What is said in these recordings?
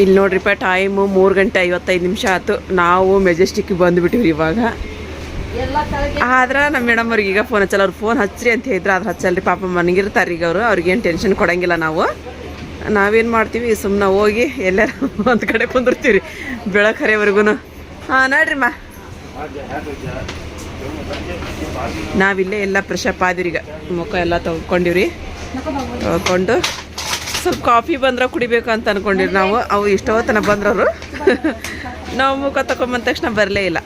ಇಲ್ಲಿ ನೋಡ್ರಿಪ್ಪ ಟೈಮು ಮೂರು ಗಂಟೆ ಐವತ್ತೈದು ನಿಮಿಷ ಆಯ್ತು. ನಾವು ಮೆಜೆಸ್ಟಿಕ್ಗೆ ಬಂದುಬಿಟ್ಟಿವ್ರಿ ಇವಾಗ. ಆದ್ರೆ ನಮ್ಮ ಮೇಡಮ್ ಅವ್ರಿಗೆ ಈಗ ಫೋನ್ ಹಚ್ಚಲ್ಲ. ಅವ್ರು ಫೋನ್ ಹಚ್ಚ್ರಿ ಅಂತ ಹೇಳಿದ್ರೆ. ಅದ್ರ ಹಚ್ಚಲ್ರಿ ಪಾಪ ಮನಗಿರ್ತಾರೆ ಈಗ ಅವರು. ಅವ್ರಿಗೇನು ಟೆನ್ಷನ್ ಕೊಡಂಗಿಲ್ಲ ನಾವು. ನಾವೇನು ಮಾಡ್ತೀವಿ? ಸುಮ್ಮನೆ ಹೋಗಿ ಎಲ್ಲರ ಒಂದು ಕಡೆ ಕುಂದಿರ್ತೀವಿ ಬೆಳಕರೆವರೆಗೂ ಹಾಂ ನೋಡ್ರಿ ಮಾ. ನಾವಿಲ್ಲೇ ಎಲ್ಲ ಫ್ರೆಶ್ ಅಪ್ ಈಗ ಮುಖ ಎಲ್ಲ ತೊಗೊಂಡಿವ್ರಿ ತೊಗೊಂಡು ಸ್ವಲ್ಪ ಕಾಫಿ ಬಂದ್ರೆ ಕುಡಿಬೇಕು ಅಂತ ಅನ್ಕೊಂಡಿರಿ ನಾವು. ಅವು ಇಷ್ಟೋ ತನಕ ಬಂದ್ರವರು. ನಾವು ಮುಖ ತಗೊಂಬಂದ ತಕ್ಷಣ ಬರಲೇ ಇಲ್ಲ.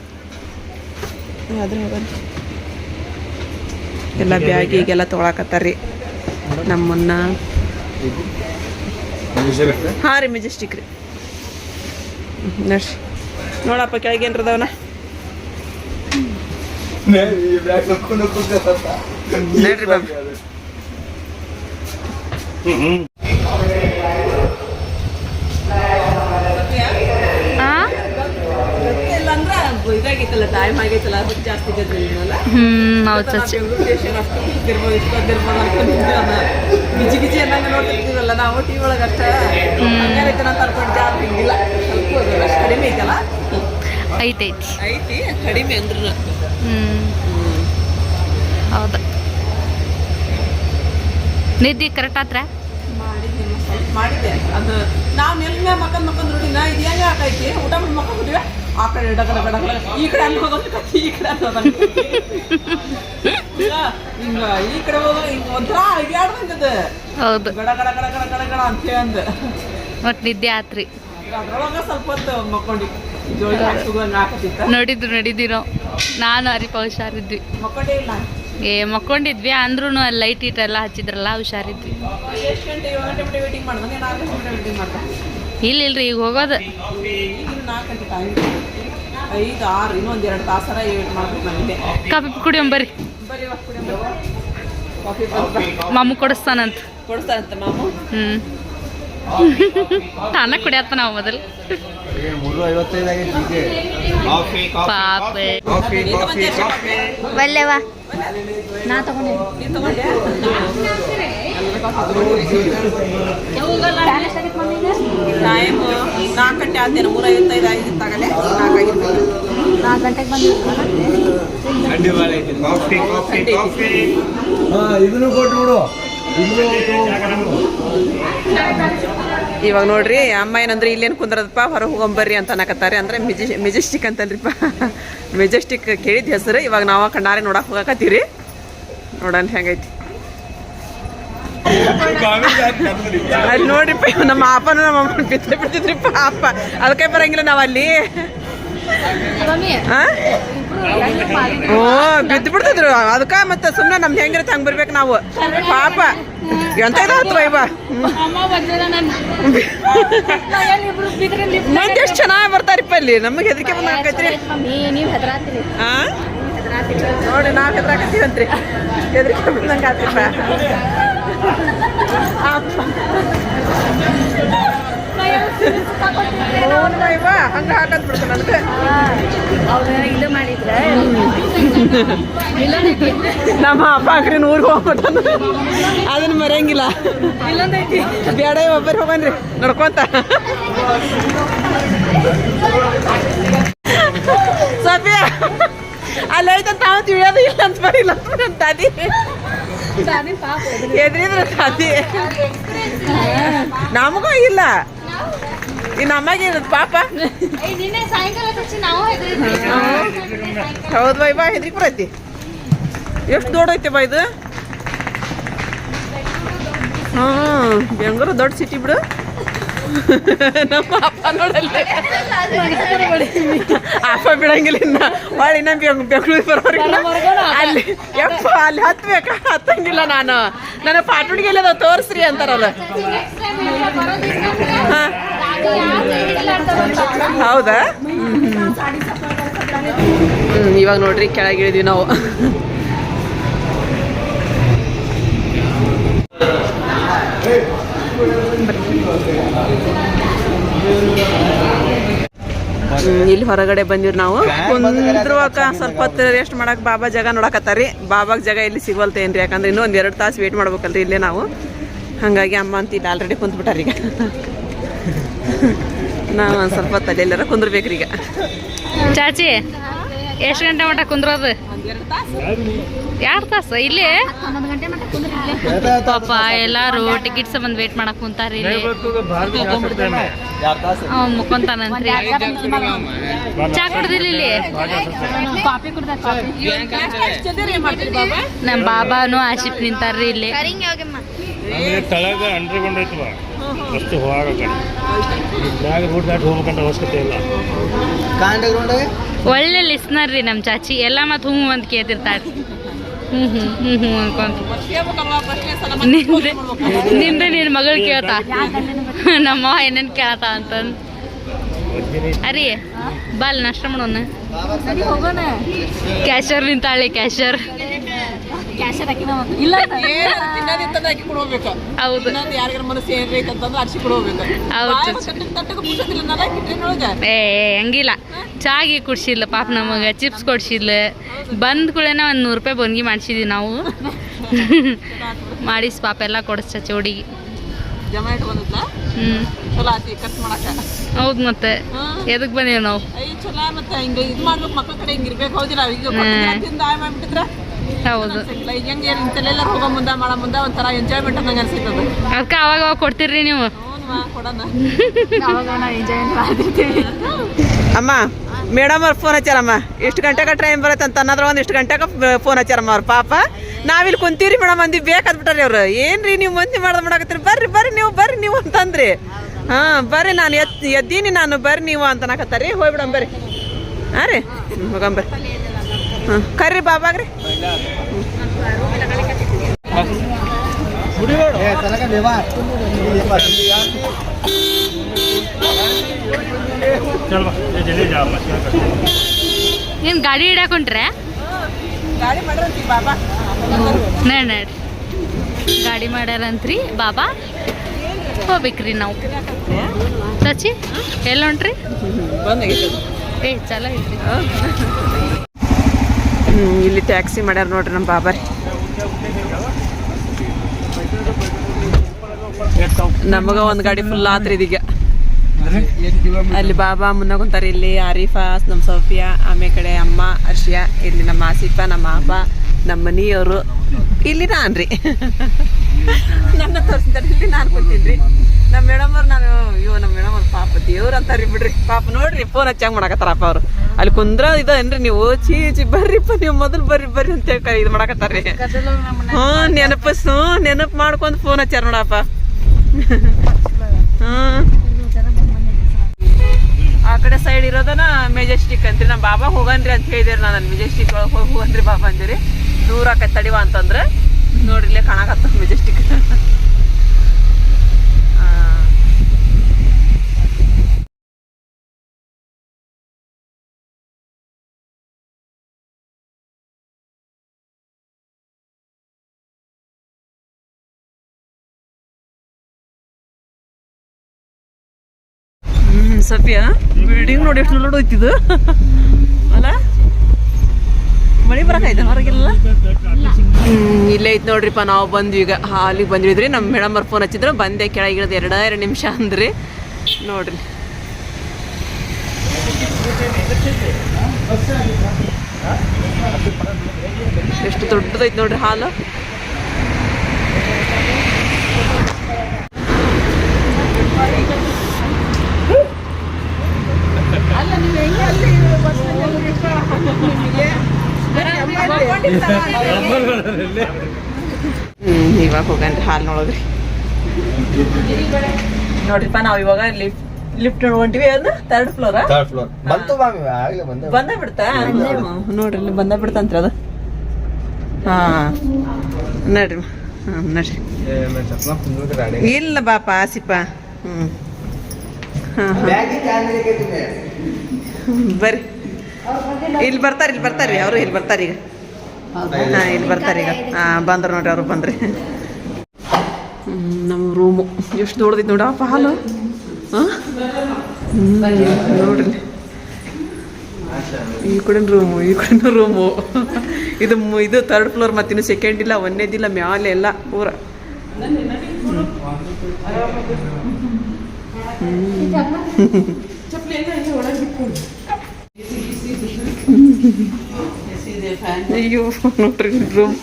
ಎಲ್ಲ ಬ್ಯಾಗ್ ಈಗೆಲ್ಲ ತೊಗೊಳಕತ್ತಾರ್ರಿ ನಮ್ಮನ್ನ. ಹಾಂ ರೀ, ಮೆಜೆಸ್ಟಿಕ್ ರೀ. ನಡ್ರಿ ನೋಡಪ್ಪ ಕೆಳಗೆ ಏನ್ರದವನ ನಡ್ರಿ ಬಾಬು. ಟೈಮ್ ಅದಕ್ಕೆ ಜಾಸ್ತಿ ಹ್ಮ್ ಸಚ್ಚಿ ಗಿಜಿ ಗಿಜಿ ಅನ್ನಂಗ ನೋಡ್ತಿರ್ತೀವಲ್ಲ ನಾವು ಟಿ ಒಳಗೆ ಅಷ್ಟೇ. ಅನ್ಕೊಂಡು ಜಾರ್ ಹಿಂಗಿಲ್ಲ. ಸ್ವಲ್ಪ ಅಷ್ಟು ಕಡಿಮೆ ಐತಲ್ಲ? ಐತೈತಿ ಐತಿ. ಕಡಿಮೆ ಅಂದ್ರು ಹ್ಮ್. ಹೌದಾ. ನಿದ್ದೆ ಕರೆಕ್ಟ್ ಆತ್ರ? ಮಾಡಿದ್ದೆ ಅದು ನಾವು ನೆಲ ಮಕ್ಕಂದ್ ಮಕ್ಕಂದ್ ರೂಢಿ ನಾ ಇದು ಹೆಂಗೆ ಹಾಕೈತಿ? ಊಟ ಮಾಡಿ ಆ ಕಡೆ. ಈ ಕಡೆ ಅಲ್ಲಿ ಹೋಗೋದು ಕತ್ತಿ ಈ ಕಡೆ ಅಲ್ಲಿ ಹೋಗೋದು. ಹಿಂಗ ಈ ಕಡೆ ಹೋಗೋದು ಹಿಂಗ ಒಂಥರ ಹೌದು. ಗಡ ಗಡ ಗಡ ಗಡ ಗಡ ಗಡ ಅಂತ ಹೇಳಂದ. ಒಟ್ಟು ನಿದ್ದೆ ಆತ್ರಿ ಅದ್ರೊಳಗ ಸ್ವಲ್ಪ ಹೊತ್ತು ಮಕ್ಕೊಂಡಿ. ಜೋಳ ನೋಡಿದ್ರು ನಡಿದಿರೋ ನಾನು ಅರಿಪ ಹುಷಾರಿದ್ವಿ. ಮಕ್ಕೊಂಡೇ ಇಲ್ಲ. ಏ ಮಕ್ಕೊಂಡಿದ್ವಿ ಅಂದ್ರೂ ಅಲ್ಲಿ ಲೈಟ್ ಇಟ್ಟೆಲ್ಲ ಹಚ್ಚಿದ್ರಲ್ಲ ಹುಷಾರಿದ್ವಿ. ಎಷ್ಟು ಗಂಟೆ ಏಳು ಗಂಟೆ ಬಿಟ್ಟು ವೇಟಿಂಗ್ ಮಾಡ್ದೆ ನಾಲ್ಕು ಗಂಟೆ ವೇಟಿಂಗ್ ಮಾಡ್ದೆ. ಇಲ್ಲ ಇಲ್ರಿ ಈಗ ಹೋಗೋದು. ಈಗಿನ ನಾಲ್ಕು ಗಂಟೆ ಟೈಮ್ ಐದು ಆರು ಇನ್ನೊಂದು ಎರಡು ತಾಸರ ಏಟ್ ಮಾಡ್ಬೇಕು ನಮಗೆ ಕಾಫಿ ಕುಡಿಯೋಣ ಬರ್ರಿ. ಕಾಫಿ ಮಾಮು ಕೊಡಿಸ್ತಾನಂತ. ಕೊಡಿಸ್ತಾನಂತ ಮಾಮು. ಹ್ಮ್. ತಾನ ಕುಡಿಯತ್ತ ನಾವು ಮೊದಲು. ಬಲ್ಲೆವಾ ನಾ ತಗೊಂಡೆ. ಟೈಮ್ ನಾಲ್ಕು ಗಂಟೆ ಆದೇನು ಮೂರ ಐವತ್ತೈದು ಆಗಿತ್ತಾಗಲೇ ನಾಲ್ಕು ಇದನ್ನು ಇವಾಗ ನೋಡ್ರಿ, ಅಮ್ಮ ಏನಂದ್ರೆ ಇಲ್ಲೇನು ಕುಂದ್ರದಪ್ಪ? ಹೊರಗೆ ಹೋಗೊಂಬರ್ರಿ ಅಂತ ಅನ್ನಕತ್ತಾರೆ. ಅಂದ್ರೆ ಮೆಜೆ ಮೆಜೆಸ್ಟಿಕ್ ಅಂತಲ್ರಿಪ್ಪ. ಮೆಜೆಸ್ಟಿಕ್ ಕೇಳಿದ ಹೆಸರು. ಇವಾಗ ನಾವು ಕಣ್ಣಾರೆ ನೋಡಕ್ ಹೋಗಕತ್ತೀರಿ ನೋಡೋಣ ಹೆಂಗೈತಿ. ಅಲ್ಲಿ ನೋಡ್ರಿಪ್ಪ ನಮ್ಮ ಅಪ್ಪನ ನಮ್ಮ ಅಮ್ಮನ ಬಿತ್ತೇ ಬಿಡ್ತಿದ್ರಿಪ್ಪ ಅಪ್ಪ ಅದಕ್ಕೆ ಬರಂಗಿಲ್ಲ ನಾವು ಅಲ್ಲಿ. ಆ? ಓ ಬಿದ್ದು ಬಿಡ್ತಿದ್ರು. ಅದಕ್ಕ ಮತ್ತೆ ಸುಮ್ಮನೆ ನಮ್ದು ಹೆಂಗಿರುತ್ತೆ ಹಂಗೆ ಬರ್ಬೇಕು ನಾವು. ಪಾಪ. ಎಂತ ಇದಾಯ್ತು ಇವ? ಮುಂದೆ ಎಷ್ಟು ಚೆನ್ನಾಗಿ ಬರ್ತಾರಿಪ್ಪ ಅಲ್ಲಿ ನಮಗೆ ಹೆದರಿಕೆ ಬಂದ ಹಾಕೈತ್ರಿ. ನೋಡಿ ನಾವು ಹೆದರಾಕತ್ತೀವಂತ್ರಿ. ಹೆದರಿಕೆ ಬಂದಂಗೆ ಆತ್ರಿಪ್ಪ ಇದು ಮಾಡಿದ್ರೆ ನಮ್ಮ ಅಪ್ಪ ಹಾಕ್ರಿ ಊರಿಗೆ ಹೋಗ್ಬಿಟ್ಟು ಅದನ್ನ ಮರೆಯಂಗಿಲ್ಲ. ಬೇಡ ಒಬ್ಬರು ಹೋಗನ್ರಿ ನಡ್ಕೊಂತ. ಸಫಿಯ ಅಲ್ಲಿ ಐತಂತ ತಾವು ತಿಳಿಯೋದು ಇಲ್ಲ ಅಂತ ಬರಿಲ್ಲ ಅಂತ ತಾದಿ ನಮಗೂ ಇಲ್ಲ. ಈ ಅಮ್ಮಗೆ ಇರೋದು ಪಾಪ. ಹೌದು ಬೈ ಬಾ ಹೆದ್ರಿ ಬರೈತಿ ಎಷ್ಟು ದೊಡ್ಡ ಐತೆ ಬಾ ಇದು? ಹ್ಞೂ ಬೆಂಗಳೂರು ದೊಡ್ಡ ಸಿಟಿ ಬಿಡು. ನಮ್ಮ ಅಪ್ಪ ನೋಡಲ್ಲ ಅಪ್ಪ ಬಿಡಂಗಿಲ್ಲ ಇನ್ನ. ಒಳ್ಳೆ ಇನ್ನ ಬೆಂಗ್ ಬೆಂಗಳೂರು ಬರೋರಿಗೆ. ಅಲ್ಲಿ ಯಪ್ಪ ಅಲ್ಲಿ ಹತ್ಬೇಕ? ಹತ್ತಂಗಿಲ್ಲ ನಾನು. ನನ್ನ ಪಾಟುಡಿಗೆ ಎಲ್ಲದ ತೋರಿಸ್ರಿ ಅಂತಾರಲ್ಲ. ಹೌದಾ? ಹ್ಮ್, ಇವಾಗ ನೋಡ್ರಿ ಕೆಳಗೆ ಇಳಿದ್ವಿ ನಾವು. ಹ್ಮ್, ಇಲ್ಲಿ ಹೊರಗಡೆ ಬಂದಿವ್ರಿ ನಾವು. ಕುಂದ್ರುವಾಕ ಸ್ವಲ್ಪ ಹೊತ್ತು ರೆಸ್ಟ್ ಮಾಡಕ್ ಬಾಬಾ ಜಾಗ ನೋಡಕತ್ತಾರಿ. ಬಾಬಾಗ್ ಜಾಗ ಇಲ್ಲಿ ಸಿಗೋಲ್ತೇನ್ರಿ ಯಾಕಂದ್ರೆ ಇನ್ನೂ ಒಂದ್ ಎರಡು ತಾಸು ವೇಟ್ ಮಾಡ್ಬೇಕಲ್ರಿ ಇಲ್ಲೇ ನಾವು. ಹಂಗಾಗಿ ಅಮ್ಮ ಅಂತ ಇಲ್ಲಿ ಆಲ್ರೆಡಿ ಕುಂತ್ಬಿಟ್ಟಾರ ಈಗ ನಾವು ಒಂದು ಸ್ವಲ್ಪ ತಲೆ ಎಲ್ಲಾರ ಕುಂದ್ರಬೇಕ್ರಿ ಈಗ ಚಾಚಿ, ಎಷ್ಟು ಗಂಟೆ ಮಟ್ಟ ಕುಂದ್ರೋದು? ಎರಡು ತಾಸು. ಇಲ್ಲಿ? ಪಾಪ ಎಲ್ಲಾರು ಟಿಕೆಟ್ ಸಂಬಂಧ ವೇಟ್ ಮಾಡಕ್ ಕುಂತಾರ ಇಲ್ಲಿ. ಮುಕ್ಕೊಂತಾನಂತ್ರಿ ಚಾ ಕುಡ್ದಿಲ್ಲ ಇಲ್ಲಿ? ನಮ್ ಬಾಬಾನು ಆಶಿಪ್ ನಿಂತಾರ್ರಿ ಇಲ್ಲಿ. ತಳಗ ಅಷ್ಟು ಹೋಗಾಕ ಮ್ಯಾಗ ರೂಟ್ ದಾಟಿ ಹೋಗ್ಬೇಕಂತ ಅವಶ್ಯಕತೆ ಇಲ್ಲ. ಒಳ್ಳೆ ಲಿಸ್ನರ್ ರೀ ನಮ್ಮ ಚಾಚಿ. ಎಲ್ಲ ಮತ್ತೆ ಹ್ಞೂ ಅಂತ ಕೇಳ್ತಿರ್ತಾರೆ ಹ್ಞೂ ಹ್ಞೂ ಹ್ಞೂ ಹ್ಞೂ ಅನ್ಕೊಂತ. ನಿಂದೆ ನಿಂದೆ ನಿನ್ನ ಮಗಳು ಕೇಳ್ತಾ? ನಮ್ಮ ಏನೇನು ಕೇಳ್ತಾ ಅಂತ ಅರಿ ಬಾಲ್ ನಷ್ಟ ಮಾಡೋಣ. ಕ್ಯಾಶರ್ ನಿಂತಾಳೆ ಕ್ಯಾಶರ್. ಹೌದು. ಯಾರಿಗಾರ ಮನಸ್ಸು ಏನ್ರಿ ಅಂತಂದ್ರೆ ಅರ್ಸಿ ಕೊಡ್ಬೇಕು. ಹೌದು ತಟ್ಟಕ್ಕೆ ಮುಗಿಸೋದಿಲ್ಲ ನಾನು ಕಿಟ್ಟಿನೊಳಗೆ ಏ ಹಂಗಿಲ್ಲ. ಚಾಗಿ ಕುಡ್ಸಿಲ್ಲ ಪಾಪ ನಮಗೆ ಚಿಪ್ಸ್ ಕೊಡ್ಸಿಲ್ಲ ಬಂದ ಕೂಡಲೇ ಒಂದು ನೂರು ರೂಪಾಯಿ ಬನ್ಗಿ ಮಾಡಿಸಿದ್ವಿ ನಾವು. ಮಾಡಿಸ್ ಪಾಪ ಎಲ್ಲ ಕೊಡಿಸ್ ಚೋಡಿ ಹೌದ್ ಮತ್ತೆ. ಎದಕ್ಕೆ ಬಂದೇವ್ ನಾವು? ಐ ಚಲೋ ಮತ್ತೆ ಹಿಂಗ ಇದು ಮಾಡ್ಬೇಕು ಮಕ್ಕಳ ಕಡೆ ಹಿಂಗಿರ್ಬೇಕು ಹೌದಿಲ್ಲ ಈಗ ಹ್ಮ್. ತಿಂದ ಮಾಡ್ಬಿಟ್ಟಿದ್ರ? ಹೌದು. ಹೆಂಗೆ ಹೋಗೋ ಮುಂದೆ ಮಾಡೋ ಮುಂದೆ ಒಂಥರ ಎಂಜಾಯ್ಮೆಂಟ್ ಅನ್ನಂಗೆ ಅನ್ಸಿತ್ತದ ಅದಕ್ಕೆ ಅವಾಗ ಅವಾಗ ಕೊಡ್ತೀರಿ ನೀವು. ಅಮ್ಮ ಮೇಡಮ್ ಅವ್ರು ಫೋನ್ ಹಚ್ಚಾರಮ್ಮ ಎಷ್ಟು ಗಂಟೆಗೆ ಟ್ರೈನ್ ಬರುತ್ತೆ ಅಂತ ಅನ್ನೋದ್ರ ಒಂದು ಇಷ್ಟು ಗಂಟೆಗೆ ಫೋನ್ ಹಚ್ಚಾರಮ್ಮ ಅವ್ರ ಪಾಪ. ನಾವಿಲ್ಲಿ ಕುಂತೀರಿ ಮೇಡಮ್ ಅಂದಿ ಬೇಕಾದ್ಬಿಟ್ಟಾರಿ ಅವ್ರು. ಏನ್ರಿ ನೀವು ಮಂದಿ ಮಾಡ್ದ ಮಾಡಕತ್ತೀರಿ? ಬರ್ರಿ ಬರ್ರಿ ನೀವು ಬರ್ರಿ ನೀವು ಅಂತಂದ್ರಿ. ಹಾಂ ಬರ್ರಿ ನಾನು ಎತ್ ಎದ್ದೀನಿ ನಾನು ಬರ್ರಿ ನೀವು ಅಂತ ಅನ್ನಕತ್ತಾರಿ. ಹೋಗ್ಬಿಡಮ್ ಬರ್ರಿ. ಹಾಂ ರೀ. ಹೋಗಂಬರ್ರಿ ಹಾಂ ಕರ್ರಿ ಬಾಬಾಗ್ರಿ ಏನು ಗಾಡಿ ಇಡಾಕೊಂಡ್ರೆ ನಡ್ರಿ ಗಾಡಿ ಮಾಡ್ಯಾರಂತ್ರಿ ಬಾಬಾ. ಹೋಗ್ಬೇಕ್ರಿ ನಾವು. ಸಚಿ ಎಲ್ಲ ಹೊಂಟ್ರಿ? ಬಂದಾಗಿತ್ತು ಏ ಚಲೋ ಐತ್ರಿ. ಇಲ್ಲಿ ಟ್ಯಾಕ್ಸಿ ಮಾಡ್ಯಾರ ನೋಡ್ರಿ ನಮ್ಮ ಬಾಬಾರಿ. ನಮಗ ಒಂದು ಗಾಡಿ ಫುಲ್ ಆತ್ರಿ ಇದೀಗ. ಅಲ್ಲಿ ಬಾಬಾ ಮುನ್ನ ಕುಂತಾರ ಇಲ್ಲಿ ಆರೀಫಾ ನಮ್ಮ ಸೋಫಿಯಾ ಆಮೇಲೆ ಕಡೆ ಅಮ್ಮ ಅರ್ಷಿಯಾ ಇಲ್ಲಿ ನಮ್ಮ ಆಸಿಫ, ನಮ್ಮ ಅಪ್ಪ ನಮ್ಮ ಮನಿಯವರು. ಇಲ್ಲಿ ನಾನ್ರಿ. ನನ್ನ ತೋರಿಸ್ತಾರೆ ಇಲ್ಲಿ ನಾನು ಕುಂತಿನ್ರಿ ನಮ್ಮ ಮೇಡಮ್ ಅವ್ರು, ನಾನು, ಅಯ್ಯೋ ನಮ್ಮ ಮೇಡಮ್ ಅವ್ರು ಪಾಪ ದೇವ್ರ ರೀ ಬಿಡ್ರಿ. ಪಾಪ ನೋಡ್ರಿ ಫೋನ್ ಹಚ್ಚಂಗ್ ಮಾಡಕತ್ತಾರಪ್ಪ ಅವ್ರು. ಅಲ್ಲಿ ಕುಂದ್ರ ಇದೇನ್ರಿ ನೀವು? ಚೀ ಚಿ ಬರ್ರಿಪ್ಪ ನೀವು ಮೊದಲು ಬರ್ರಿ ಬರ್ರಿ ಅಂತ ಹೇಳಿ ಇದು ಮಾಡಕತ್ತಾರ್ರಿ. ಹ್ಞೂ ನೆನಪು ಹ್ಞೂ ನೆನಪು ಮಾಡ್ಕೊಂಡು ಫೋನ್ ಹಚ್ಚಾರ ನೋಡಪ್ಪ. ಹ್ಞೂ. ಆ ಕಡೆ ಸೈಡ್ ಇರೋದನ ಮೆಜೆಸ್ಟಿಕ್ ಅಂತ್ರಿ. ನಮ್ಮ ಬಾಬಾ ಹೋಗನ್ರಿ ಅಂತ ಹೇಳಿದ್ರಿ ನಾನು. ಮೆಜೆಸ್ಟಿಕ್ ಒಳಗೆ ಹೋಗಿ ಹೋಗನ್ರಿ ಬಾಬಾ ಅಂದಿರಿ. ದೂರ ಆಕೈತೆ ತಡಿವ ಅಂತಂದ್ರೆ ನೋಡ್ರಿಲ್ಲೇ ಕಾಣಕತ್ತ ಮೆಜೆಸ್ಟಿಕ್ ಸಫಿಯಾ? ಬಿಲ್ಡಿಂಗ್ ನೋಡಿ ಎಷ್ಟು ನೋಡ್ ಹೋಯ್ತಿದ್ದು? ಅಲ್ಲ? ಮಳಿ ಬರಕೈತೆ ಹೊರಗಿಲ್ಲ? ಇಲ್ಲೇ ಐತ್ ನೋಡ್ರಿಪ್ಪ, ನಾವು ಬಂದ್ವಿ ಈಗ. ಹಾಲಿಗೆ ಬಂದಿದ್ರಿ ನಮ್ಮ ಮೇಡಮ್ ಫೋನ್ ಹಚ್ಚಿದ್ರು. ಬಂದೆ ಕೆಳಗೆ ಇಳಿದು ಎರಡ ಎರಡು ನಿಮಿಷ ಅಂದ್ರಿ. ನೋಡ್ರಿ. ಎಷ್ಟು ದೊಡ್ಡದೈತೆ ನೋಡ್ರಿ ಹಾಲು. ಹ್ಮ್ ಇವಾಗ ಹೋಗನ್ರಿ ಹಾಲು ನೋಡೋದ್ರಿ. ನೋಡ್ರಿಪ್ಪ ನಾವು ಇವಾಗ ಲಿಫ್ಟ್ ಲಿಫ್ಟ್ ಹೊಂಟಿವಿ ಅದು ಥರ್ಡ್ ಫ್ಲೋರ್ ಬಂತು ಬಂದೆ ಬಂದ ಬಿಡ್ತಾ? ನೋಡ್ರಿ ಇಲ್ಲಿ ಬಂದ ಬಿಡ್ತಂತ್ರಿ ಅದು. ಹಾ. ನಡ್ರಿ ಹ್ಮ್ ನಡ್ರಿ. ಇಲ್ಲ ಬಾಪ ಆಸಿಪ ಹ್ಮ್ ಬರ್ರಿ. ಇಲ್ಲಿ ಬರ್ತಾರ ಇಲ್ಲಿ ಬರ್ತಾರ್ರಿ ಅವರು ಇಲ್ಲಿ ಬರ್ತಾರ ಈಗ. ಹಾ ಇಲ್ಲಿ ಬರ್ತಾರ ಈಗ ಹಾ ಬಂದ್ರ ನೋಡ್ರಿ ಅವರು ಬಂದ್ರಿ ಹ್ಮ್, ನಮ್ಮ ರೂಮು ಎಷ್ಟು ದೊಡ್ಡದೈತಿ ನೋಡಪ್ಪ ಹಾಲು ಹಾ ಹ್ಮ್, ನೋಡ್ರಿ ಈ ಕಡೆ ರೂಮು ಈ ಕಡೆ ರೂಮು ಇದು ಮು- ಇದು ಥರ್ಡ್ ಫ್ಲೋರ್ ಮತ್ತಿನ್ನು ಸೆಕೆಂಡ್ ಇಲ್ಲ ಒಂದೇದಿಲ್ಲ ಮ್ಯಾಲೆ ಎಲ್ಲ ಪೂರ ಹ್ಮ್. ಅಯ್ಯೋ ನೋಡ್ರಿ ರೂಮ್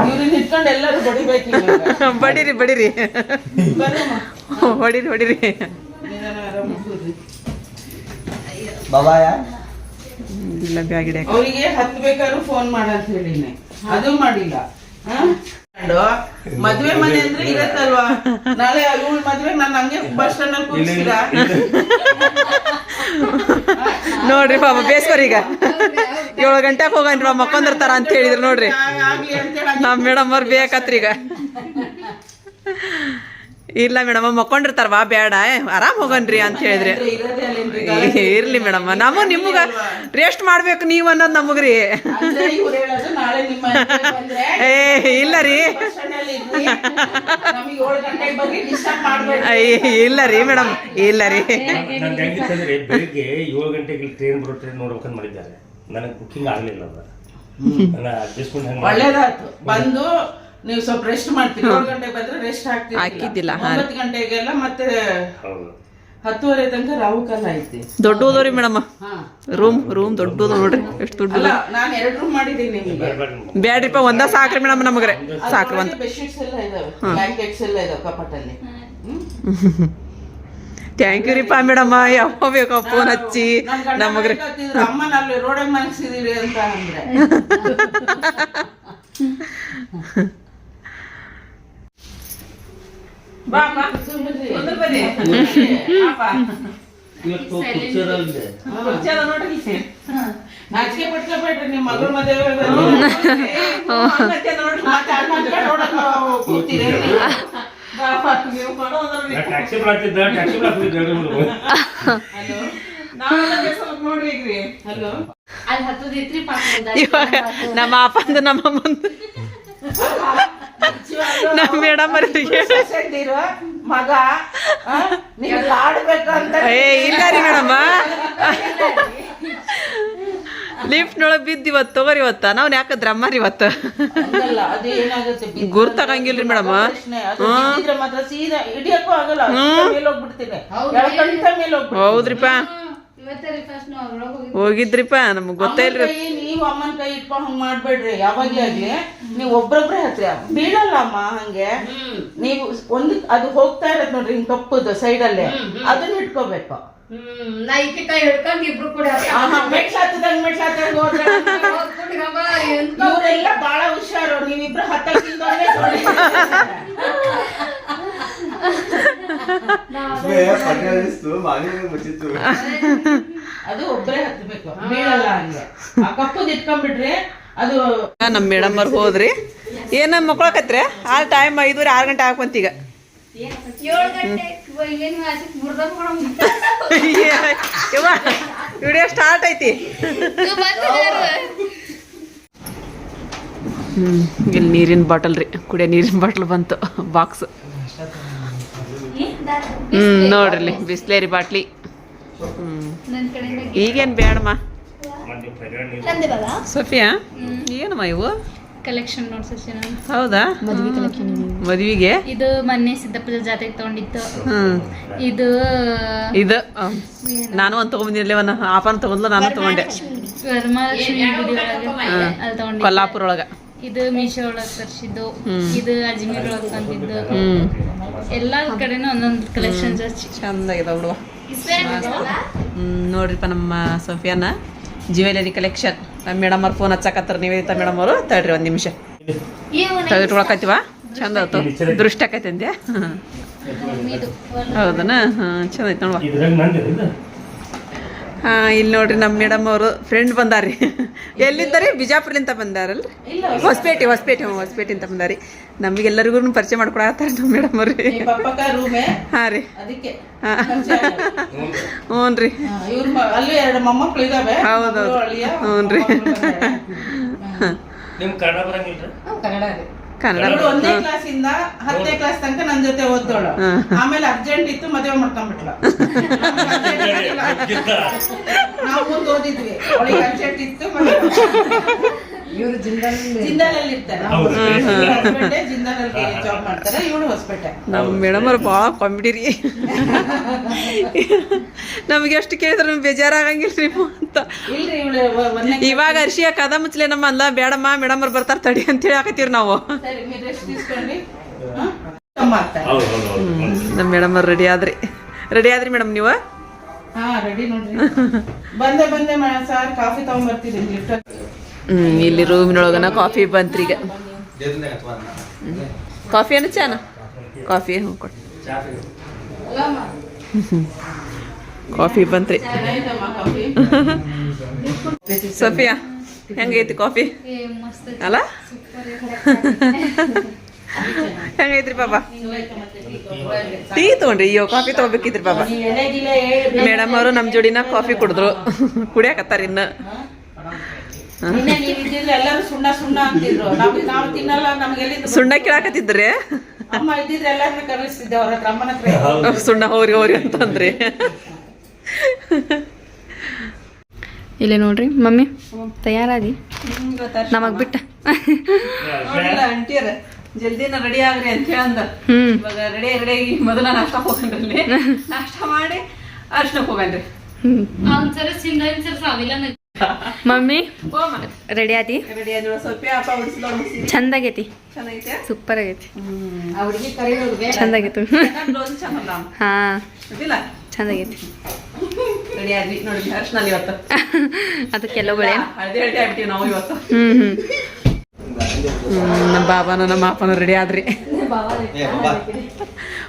ಬಡಿರಿ ಬಡಿರಿ ಎಲ್ಲರೂ ಬಡಿಬೇಕು ಬಡೀರಿ ಬಡೀರಿ. ಹೊಡೀರಿ ಹೊಡೀರಿ ಇಲ್ಲ ಬ್ಯಾಗ್ ಹಿಡಿಯಕ್ಕೆ ಅವರಿಗೆ ಹತ್ತು ಬೇಕಾದ್ರೂ ಫೋನ್ ಮಾಡಂತ ಹೇಳಿನಿ ಅದು ಮಾಡಿಲ್ಲ. ಮದ್ವೆ ಮನೆ ಅಂದ್ರೆ ಇರತ್ತಲ್ವಾ? ನಾಳೆ ಇವಳ ಮದ್ವೆ ನಾನು ಹಂಗೆ ಬಸ್ ಸ್ಟ್ಯಾಂಡ್ ಅಲ್ಲಿ ಕೂರಿಸ್ತೀರಾ? ನೋಡ್ರಿ ಪಾಪ ಬೇಸ್ಕೋರಿ ಈಗ. ಏಳು ಗಂಟೆಗೆ ಹೋಗನ್ರಿ ಮಕ್ಕೊಂದಿರ್ತಾರ ಅಂತ ಹೇಳಿದ್ರು ನೋಡ್ರಿ. ನಮ್ಮ ಮೇಡಮ್ ಅವ್ರು ಬೇಕತ್ರಿ ಈಗ. ಇಲ್ಲ ಮೇಡಮ್ ಮಕ್ಕೊಂಡಿರ್ತಾರ ವಾ ಬೇಡ ಆರಾಮ್ ಹೋಗನ್ರಿ ಅಂತ ಹೇಳಿದ್ರಿ. ಇರ್ಲಿ ಮೇಡಮ್ ನಮ್ಮ ನಿಮ್ಗ ರೆಸ್ಟ್ ಮಾಡ್ಬೇಕು ನೀವು ಅನ್ನೋದು ನಮಗ್ರಿ. ಅಂದ್ರೆ ಇವ್ರು ಹೇಳೋದು ನಾಳೆ ನಿಮ್ಮ ಮದ್ವೆ ಬಂದ್ರೆ ಏ ಇಲ್ಲ ರೀ. ಇಲ್ಲ ರೀ ಮೇಡಮ್ ಇಲ್ಲ ರೀ. ಬೆಳಿಗ್ಗೆ ಏಳು ಗಂಟೆಗೆ ಟ್ರೈನ್ ಬರೋ ಟ್ರೈನ್ ನೋಡ್ಬೇಕಂತ ಮಾಡಿದ್ದಾರೆ. ನನಗೆ ಬುಕ್ಕಿಂಗ್ ಆಗಲಿಲ್ಲ ಒಳ್ಳೇದಾಯ್ತು. ಬಂದು ನೀವು ಸ್ವಲ್ಪ ರೆಸ್ಟ್ ಮಾಡ್ತೀರಿ. ಏಳು ಗಂಟೆಗೆ ಬಂದ್ರೆ ರೆಸ್ಟ್ ಹಾಕಿದ್ದಿಲ್ಲ, ಹಾಕ್ತಿದ್ದಿಲ್ಲ ಹಾ. ಒಂಬತ್ತು ಗಂಟೆಗೆಲ್ಲ ಮತ್ತೆ ಹೌದು. ಹತ್ತುವರೆ ತನಕ ರಾಹು ಕಾಲ ಐತಿ. ದೊಡ್ಡದು ರೀ ಮೇಡಮ್. ಹಾ. ರೂಮ್ ರೂಮ್ ದೊಡ್ಡದು ನೋಡ್ರಿ ಎಷ್ಟು ದೊಡ್ಡ ಅಲ್ಲ ನಾನು ಎರಡು ರೂಮ್ ಮಾಡಿದೀನಿ ನಿಮಗೆ. ಬ್ಯಾಡ್ರಿಪ್ಪ ಒಂದ ಸಾಕ್ರಿ ಮೇಡಮ್ ನಮಗ್ರೆ ಸಾಕ್ರಿ ಒಂದ್. ಬೆಡ್ಶೀಟ್ಸ್ ಎಲ್ಲ ಇದಾವೆ. ಬ್ಲಾಂಕೆಟ್ಸ್ ಎಲ್ಲ ಇದಾವೆ ಕಪಾಟಲ್ಲಿ. ಹ್ಮ್? ಥ್ಯಾಂಕ್ ಯು ರೀಪ್ಪ ಮೇಡಮ್. ಯಾವ ಬೇಕು ಫೋನ್ ಹಚ್ಚಿ. ನನ್ ಗಂಡ ನಮಗ್ರೆ ಅಮ್ಮನ ಅಲ್ಲಿ ರೋಡಾಗ ಮಲಗಿಸಿದೀರಿ ಅಂತ ಅಂದ್ರೆ ಬಾ ಬಾ ಕುಂದ್ರು ಬನ್ನಿ. ಬಾ, ಬಾ. ಕುರ್ಚಿ ಅದ ನೋಡ್ರಿ ನಾಚಿಕೆ ನಿಮ್ಮ ಮಗಳ ಮದುವೆ ನೋಡ್ರಿ. ಹಲೋ. ಅಲ್ಲಿ ಹತ್ತದಿತ್ರಿ ನಮ್ಮ ಅಪ್ಪಂದು ನಮ್ಮ ಅಮ್ಮಂದು. ನಮ್ಮ ಮೇಡಮ್ ಮಗ ಏ ಇಲ್ಲ ರೀ ಮೇಡಮ್. ಲಿಫ್ಟ್ನೊಳಗೆ ಬಿದ್ದು ಇವತ್ತು ತಗೋರಿ ಇವತ್ತ. ನಾವ್ ಯಾಕೆ ದ್ರಮ್ಮಾರಿ ಇವತ್ತು? ಹಂಗಲ್ಲ ಅದು ಏನಾಗುತ್ತೆ ಬಿದ್ದು ಗುರ್ತಾಗಂಗಿಲ್ರಿ ಮೇಡಮ್. ಹೌದ್ರಿಪಾ ಹೋಗಿದ್ರಿಪ್ಪ ನಮ್ಗೆ ಗೊತ್ತೇ ಇಲ್ರಿ. ನೀವು ಅಮ್ಮನ ಕೈ ಇಟ್ಕೊಂಡು ಹಂಗ್ ಮಾಡ್ಬೇಡ್ರಿ ಯಾವಾಗ್ಲೇ ಆಗ್ಲಿ. ನೀವು ಒಬ್ರೊಬ್ರೆ ಹತ್ರ ಬೀಳಲ್ಲ ಅಮ್ಮ ಹಂಗೆ. ನೀವು ಒಂದು ಅದು ಹೋಗ್ತಾ ಇರತ್ ನೋಡ್ರಿ ಹಿಂಗ್ ಕಪ್ಪುದು ಸೈಡ್ ಅಲ್ಲೇ ಅದನ್ನ ಇಟ್ಕೋಬೇಕು. ನಾ ಈಕೆ ಕೈ ಹಿಡ್ಕೊಂಡು ಇಬ್ರು ಕೂಡ ಹೋದ್ರೆ. ಇವರೆಲ್ಲ ಹುಷಾರು ನೀವಿಬ್ರು ಅದು ಒಬ್ರೇ ಹತ್ಬೇಕು. ಬೀಳಲ್ಲ ಹಂಗೆ. ಆ ಕಪ್ಪುದ್ ಇಟ್ಕೊಂಡ್ಬಿಟ್ರೆ ಅದು ನಮ್ಮ ಮೇಡಮ್ ಅವ್ರು ಹೋದ್ರಿ. ಏನ ಮಕ್ಕಳಕತ್ರಿ ಆ ಟೈಮ್ ಐದುವರೆ ಆರು ಗಂಟೆ ಹಾಕೊಂತ ಈಗ. ಏಳು ಗಂಟೆ ಏನು ಆಸೆ ಮುರ್ದ ಯವ್ವ ವಿಡಿಯೋ ಸ್ಟಾರ್ಟ್ ಐತಿ. ಹ್ಮ್ ಇಲ್ಲಿ ನೀರಿನ ಬಾಟಲ್ ರೀ ಕುಡಿಯೋ ನೀರಿನ ಬಾಟಲ್ ಬಂತು ಬಾಕ್ಸ್ ಹ್ಮ್ ನೋಡ್ರಿ ಬಿಸ್ಲೇರಿ ಬಾಟ್ಲಿ. ಕಡೆಯಿಂದ ಈಗೇನ್ ಬೇಡಮ್ಮ? ಸೋಫಿಯಾ? ಏನಮ್ಮ ಇವು? ಕಲೆಕ್ಷನ್ ನೋಡ್ಸಿ ಹೌದಾ? ಮದುವೆಗೆ? ಇದು ಮೊನ್ನೆ ಸಿದ್ದಪ್ಪದ ಜಾತ್ರೆಗೆ ತಗೊಂಡಿತ್ತು. ಇದು ಇದು ನಾನು ಒಂದು ತಗೊಂಬಂದಿರ್ಲಿ ಒಂದು ಆಪನ್ ತಗೊಂಡ್ಲ ನಾನು ತಗೊಂಡೆ. ಕೊಲ್ಲಾಪುರ ಒಳಗ ಇದು ಮೀಶೋ ಒಳಗ್ ತರ್ಸಿದ್ದು ಇದು ಅಜ್ಮೀರ್ ಒಳಗ್ ತಂದಿದ್ದು. ಹ್ಮ್. ಎಲ್ಲಾ ಕಡೆನೂ ಒಂದೊಂದು ಕಲೆಕ್ಷನ್ ಹಚ್ಚಿ. ಚಂದಾಗಿದೆ ಬಿಡುವ ನೋಡ್ರಿಪ್ಪ ನಮ್ಮ ಸೋಫಿಯಾನ ಜ್ಯುವೆಲರಿ ಕಲೆಕ್ಷನ್ ನಮ್ಮ ಮೇಡಮ್ ಅವ್ರು ಫೋನ್ ಹಚ್ಚಾಕತ್ತಾರ. ನಿವೇದಿತ ಮೇಡಮ್ ಅವರು. ತಡ್ರಿ ಒಂದು ನಿಮಿಷ. ತೆಗೆದಿಟ್ಕೊಳಕತ್ತೀವ ಚಂದ ಆಯ್ತು. ದೃಷ್ಟ ಆಕೈತೆ ಅಂದ್ಯಾ ಇದು. ಹೌದನ? ಹಾಂ ಚಂದ ಐತೆ ನೋಡುವ ಇದ್ರಾಗ ನಂದು ಇದು ಹಾಂ ಇಲ್ಲಿ ನೋಡ್ರಿ ನಮ್ಮ ಮೇಡಮ್ ಅವರು ಫ್ರೆಂಡ್ ಬಂದಾರಿ ಎಲ್ಲಿದ್ದಾರೆ? ಬಿಜಾಪುರ್ಲಿಂದ ಬಂದಾರಲ್ರಿ ಹೊಸಪೇಟೆ ಹೊಸಪೇಟೆ ಹೊಸಪೇಟೆ ಅಂತ ಬಂದಾರಿ ನಮಗೆಲ್ಲರಿಗೂ ಪರಿಚಯ ಮಾಡ್ಕೊಡತ್ತಾರ ನಮ್ಮ ಮೇಡಮ್ ಅವ್ರಿ. ಹಾ ರೀ. ಹ್ಞೂ ರೀ. ಹೌದೌದು. ಬಂದಾರೆ. ನಿಮ್ ಕನ್ನಡ ಕನ್ನಡ ಒಂದೇ ಒಂದನೇ ಕ್ಲಾಸ್ ಇಂದ ಹತ್ತನೇ ಕ್ಲಾಸ್ ತನಕ ನನ್ ಜೊತೆ ಓದ್ದೋಳು ಆಮೇಲೆ ಅರ್ಜೆಂಟ್ ಇತ್ತು ಮದುವೆ ಮಾಡ್ಕೊಂಡ್ಬಿಟ್ಲ. ನಾವು ಮುಂದೆ ಓದಿದ್ವಿ. ಅವಳಿಗೆ ಅರ್ಜೆಂಟ್ ಇತ್ತು ಇವರು ಜಿಂದಾಲಲ್ಲಿ ಇರ್ತಾರೆ. ಹೊಸಪೇಟೆ ಜಿಂದಾಲಲ್ಲಿ ಜಾಬ್ ಮಾಡ್ತಾರೆ ಇವರು ಹೊಸಪೇಟೆ. ನಮ್ಮ ಮೇಡಮ್ ಅವ್ರು ಭಾಳ ಕಾಮಿಡಿರಿ ನಮ್ಗೆ ಎಷ್ಟು ಕೇಳಿದ್ರೆ ನಮ್ಗೆ ಬೇಜಾರಾಗಂಗಿಲ್ಲ ರೀ ಅಂತ. ಇವಾಗ ಅರ್ಷಿಯ ಕದ ಮುಚ್ಚಲೆ ನಮ್ಮ ಅಲ್ಲ ಬೇಡಮ್ಮ ಮೇಡಮ್ ಅವ್ರು ಬರ್ತಾರೆ ತಡಿ ಅಂತೇಳಿ ಹಾಕತ್ತೀರಿ ನಾವು. ನಮ್ಮ ಮೇಡಮ್ ಅವ್ರು ರೆಡಿ ಆದ್ರಿ. ರೆಡಿ ಆದ್ರಿ ಮೇಡಮ್ ನೀವು? ಹಾ ರೆಡಿ ನೋಡ್ರಿ. ಬಂದೆ ಬಂದೆ ಸರ್ ಕಾಫಿ ತಗೊಂಡ್ಬರ್ತೀನಿ ಲಿಫ್ಟ್ ಹ್ಞೂ ಇಲ್ಲಿ ರೂಮಿನೊಳಗನ ಕಾಫಿ ಬಂತ್ರಿ ಈಗ ಕಾಫಿ ಏನು ಚಾನ? ಕಾಫಿ ಹ್ಞೂ ಕೊಟ್ಟು ಕಾಫಿ ಬಂತ್ರಿ. ಸೋಫಿಯಾ ಹೆಂಗೈತಿ ಕಾಫಿ ಅಲ್ಲ? ಹೆಂಗೈತ್ರಿ ಬಾಬಾ ಟೀ ತಗೊಂಡ್ರಿ? ಅಯ್ಯೋ ಕಾಫಿ ತಗೋಬೇಕಿತ್ರಿ ಬಾಬಾ ಮೇಡಮ್ ಅವರು ನಮ್ಮ ಜೋಡಿನ ಕಾಫಿ ಕುಡಿದ್ರು. ಕುಡಿಯಾಕತ್ತಾರ ಇನ್ನು. ಎಲ್ಲರೂ ಸುಣ್ಣ ಸುಣ್ಣ ಅಂತಿದ್ರು. ನಾವು ನಾವು ತಿನ್ನಲ್ಲ ನಮ್ಗೆಲ್ಲಿಂದ ಸುಣ್ಣ ಕೇಳಾಕತ್ತಿದ್ರಿ ಅಮ್ಮ ಇದ್ದಿದ್ರೆ ಎಲ್ಲರನ್ನ ಕರೆಸ್ತಿದ್ದೆ ಅವ್ರ ಹತ್ರ ಅಮ್ಮನ ಹತ್ರ. ಸುಣ್ಣ ಹೋರಿ ಹೋರಿ ಅಂತಂದ್ರಿ. ಇಲ್ಲಿ ನೋಡ್ರಿ ಮಮ್ಮಿ ತಯಾರಾದಿ ನಮಗ್ ಬಿಟ್ಟ. ಅಂಟಿಯರ ಜಲ್ದಿನ ರೆಡಿ ಆಗ್ರಿ ಅಂತ ಹೇಳಂದ. ಹ್ಮ್. ಇವಾಗ ರೆಡಿ ರೆಡಿ ಮೊದಲ ನಾಷ್ಟ ಹೋಗನ್ರಿ ನಾಷ್ಟ ಮಾಡಿ ಅರ್ಶನಕ್ಕೆ ಹೋಗನ್ರಿ ಮಮ್ಮಿ ರೆಡಿ ಆದಿ? ಉಡಿಸ್ಲೋಣ ಚಂದ ಆಗೈತಿ ಸೂಪರ್ ಆಗೈತಿ. ಆ ಹುಡುಗಿ ಕರೆಯೋದು ಚಂದ ಆಗೈತಿ ಬ್ಲೌಸ್ ಚಂದ ಹಾ. ಚಂದ ಆಗೈತಿ ರೆಡಿ ಆದ್ವಿ ನೋಡಿ ಅರ್ಶನಲ್ಲಿ ಇವತ್ತು. ಅದಕ್ಕೆಲ್ಲ ಹ್ಮ್ ನಮ್ಮ ಬಾಬಾನ ನಮ್ಮ ಅಪ್ಪನ ರೆಡಿ ಆದ್ರಿ.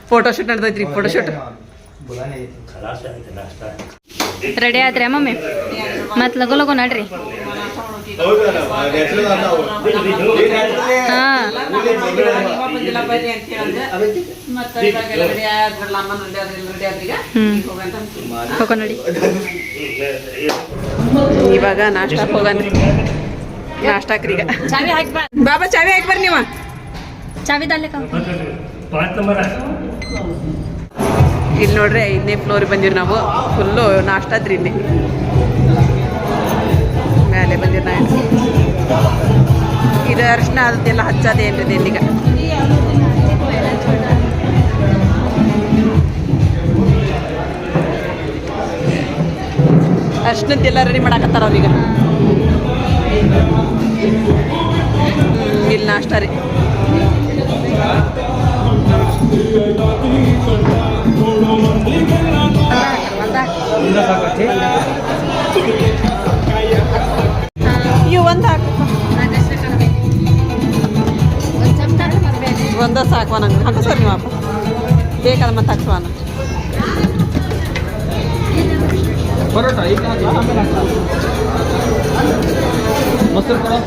ಫೋಟೋಶೂಟ್ ನಡ್ದೈತ್ರಿ ಫೋಟೋಶೂಟ್ ಆಯ್ತು ರೆಡಿ ಆದ್ರೆ ಮಮ್ಮಿ? ಮತ್ ಲಗು ಲಗು ನಡ್ರಿ. ಇವಾಗ ನಾಷ್ಟ ಹೋಗನ್ರಿ ನಾಷ್ಟಾಕ್ರಿ ಈಗ. ಚಾವಿ ಹಾಕಿ ಬಾಬಾ ಚಾವಿ ಹಾಕಿ ಬರ್ರಿ ನೀವು. ಚಾವಿ ದಾಲೆ ಪಾಂಚ್ ನಂಬರ್ ಇಲ್ಲಿ ನೋಡ್ರಿ ಐದನೇ ಫ್ಲೋರ್ ಬಂದಿರಿ ನಾವು. ಫುಲ್ಲು ನಾಷ್ಟಾದ್ರಿ ಇಲ್ಲಿ. ಮೇಲೆ ಬಂದಿರ ಇದು. ಅರಿಶಿನ ಅದೆಲ್ಲ ಹಚ್ಚೋದೇನ್ರಿ ಇಲ್ಲಿಗ? ಅರ್ಶಿನದ್ದೆಲ್ಲ ರೆಡಿ ಮಾಡಾಕತ್ತಾರ ಅವ್ರೀಗ ಇಲ್ಲಿ ನಾಷ್ಟ ರೀ ಇವು ಒಂದು ಹಾಕಪ್ಪ. ಒಂದ ಸಾಕು ನಂಗೆ ಹಾಕು ಸರ್ ನೀವು ಅಪ್ಪ ಬೇಕಾದ ಮತ್ತೆ ಹಾಕುವ? ಮೊಸರು ಕೊಡು.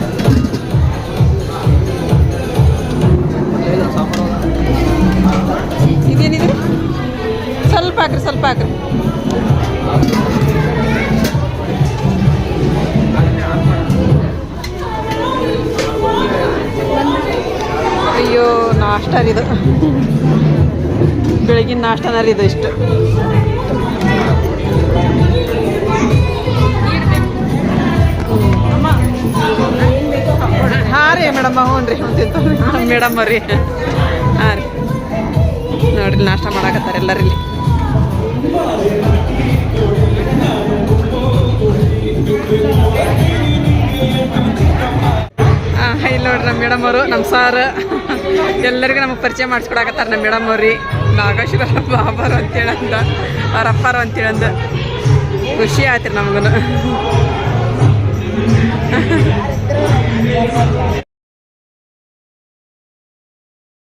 ಇದೇನಿದೆ? ಸ್ವಲ್ಪ ಹಾಕ್ರಿ ಸ್ವಲ್ಪ ಹಾಕ್ರಿ. ನಾಷ್ಟ ಇದು. ಬೆಳಗಿನ ನಾಷ್ಟನ ರೀ ಇದು ಇಷ್ಟು. ಹಾಂ ರೀ ಮೇಡಮ್, ಹ್ಞೂ ರೀ, ಹ್ಞೂ ಮೇಡಮ್ಮ ರೀ ಹಾಂ ರೀ. ನೋಡ್ರಿ ನಾಷ್ಟ ಮಾಡಾಕತ್ತಾರ ಎಲ್ಲರಿಲ್ಲಿ ಹಾಂ, ಇಲ್ಲಿ ನೋಡ್ರಿ ನಮ್ಮ ಮೇಡಮ್ ಅವರು ನಮ್ಮ ಸಾರ್. ಎಲ್ಲರಿಗೂ ನಮಗೆ ಪರಿಚಯ ಮಾಡಿಸ್ಕೊಡಕತ್ತಾರ ನಮ್ಮ ಮೇಡಮ್ ಅವ್ರಿ. ನಾಗೇಶ್ವರ ಬಾಬಾರು ಅಂತೇಳಂದ ಅವ್ರ ಅಪ್ಪಾರು ಅಂತೇಳಂದ. ಖುಷಿ ಆಯ್ತು ರೀ ನಮಗೂ